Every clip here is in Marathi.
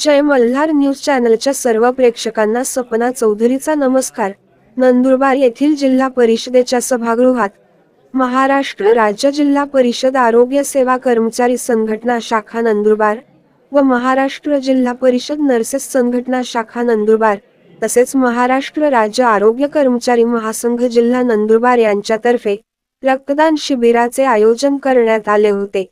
जय मल्हार न्यूज चॅनलच्या सर्व प्रेक्षकांना सपना चौधरीचा नमस्कार. नंदुरबार येथील जिल्हा परिषदेच्या सभागृहात महाराष्ट्र राज्य जिल्हा परिषद आरोग्य सेवा कर्मचारी संघटना शाखा नंदुरबार व महाराष्ट्र जिल्हा परिषद नर्सेस संघटना शाखा नंदुरबार तसेच महाराष्ट्र राज्य आरोग्य कर्मचारी महासंघ जिल्हा नंदुरबार यांच्यातर्फे रक्तदान शिबिराचे आयोजन करण्यात आले होते.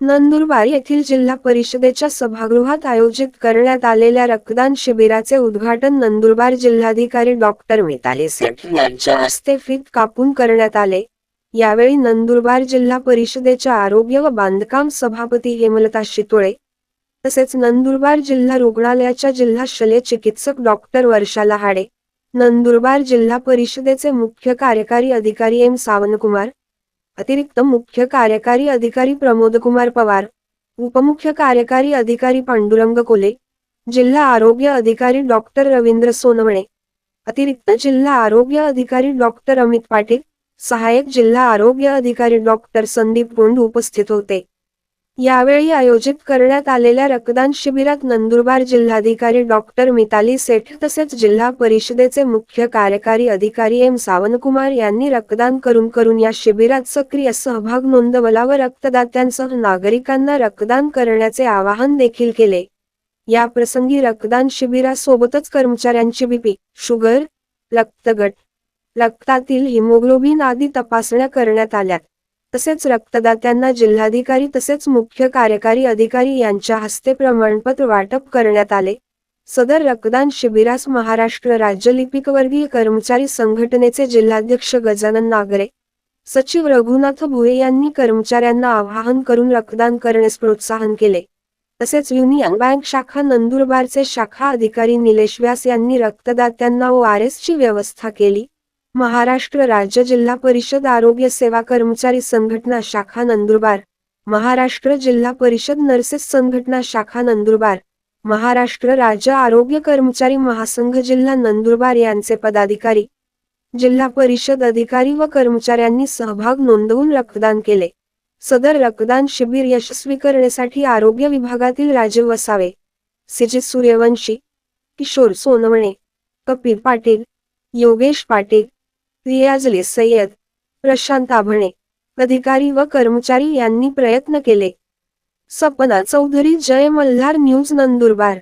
नंदुरबार येथील जिल्हा परिषदेच्या सभागृहात आयोजित करण्यात आलेल्या रक्तदान शिबिराचे उद्घाटन नंदुरबार जिल्हाधिकारी डॉक्टर मिताली सेठ यांच्या हस्ते फीत कापून करण्यात आले. यावेळी नंदुरबार जिल्हा परिषदेच्या आरोग्य व बांधकाम सभापती हेमलता शितोळे तसेच नंदुरबार जिल्हा रुग्णालयाच्या जिल्हा शल्य चिकित्सक डॉक्टर वर्षा लहाडे नंदुरबार जिल्हा परिषदेचे मुख्य कार्यकारी अधिकारी एम सावनकुमार अतिरिक्त मुख्य कार्यकारी अधिकारी प्रमोद कुमार पवार उपमुख्य कार्यकारी अधिकारी पांडुरंग कोले जिल्हा आरोग्य अधिकारी डॉक्टर रवींद्र सोनवणे अतिरिक्त जिल्हा आरोग्य अधिकारी डॉक्टर अमित पाटील सहाय्यक जिल्हा आरोग्य अधिकारी डॉक्टर संदीप गोंड उपस्थित होते. यावेळी आयोजित करण्यात आलेल्या रक्तदान शिबिरात नंदुरबार जिल्हाधिकारी डॉक्टर मिताली सेठ तसेच जिल्हा परिषदेचे मुख्य कार्यकारी अधिकारी एम. सावनकुमार यांनी रक्तदान करून करून या शिबिरात सक्रिय सहभाग नोंदवला व रक्तदात्यांसह नागरिकांना रक्तदान करण्याचे आवाहन देखील केले. या प्रसंगी रक्तदान शिबिरासोबतच कर्मचाऱ्यांची बीपी शुगर रक्तगट रक्तातील हिमोग्लोबिन आदी तपासण्या करण्यात आल्या. तसेच रक्तदात्यांना जिल्हाधिकारी तसेच मुख्य कार्यकारी अधिकारी यांच्या हस्ते प्रमाणपत्र वाटप करण्यात आले. सदर रक्तदान शिबिरास महाराष्ट्र राज्य लिपिकवर्गीय कर्मचारी संघटनेचे जिल्हाध्यक्ष गजानन नागरे सचिव रघुनाथ भुये यांनी कर्मचाऱ्यांना आवाहन करून रक्तदान करण्यास प्रोत्साहन केले. तसेच युनियन बँक शाखा नंदुरबारचे शाखा अधिकारी निलेश व्यास यांनी रक्तदात्यांना ओ आर एसची व्यवस्था केली. महाराष्ट्र राज्य जिल्हा परिषद आरोग्य सेवा कर्मचारी संघटना शाखा नंदुरबार महाराष्ट्र जिल्हा परिषद नर्सेस संघटना शाखा नंदुरबार महाराष्ट्र राज्य आरोग्य कर्मचारी महासंघ जिल्हा नंदुरबार यांचे पदाधिकारी जिल्हा परिषद अधिकारी व कर्मचाऱ्यांनी सहभाग नोंदवून रक्तदान केले. सदर रक्तदान शिबिर यशस्वी करण्यासाठी आरोग्य विभागातील राजीव वसावे. सिजित सूर्यवंशी किशोर सोनवणे कपिल पाटील योगेश पाटील रियाजले सय्यद प्रशांत आभणे अधिकारी व कर्मचारी यांनी प्रयत्न केले. सपना चौधरी जय मल्हार न्यूज नंदुरबार.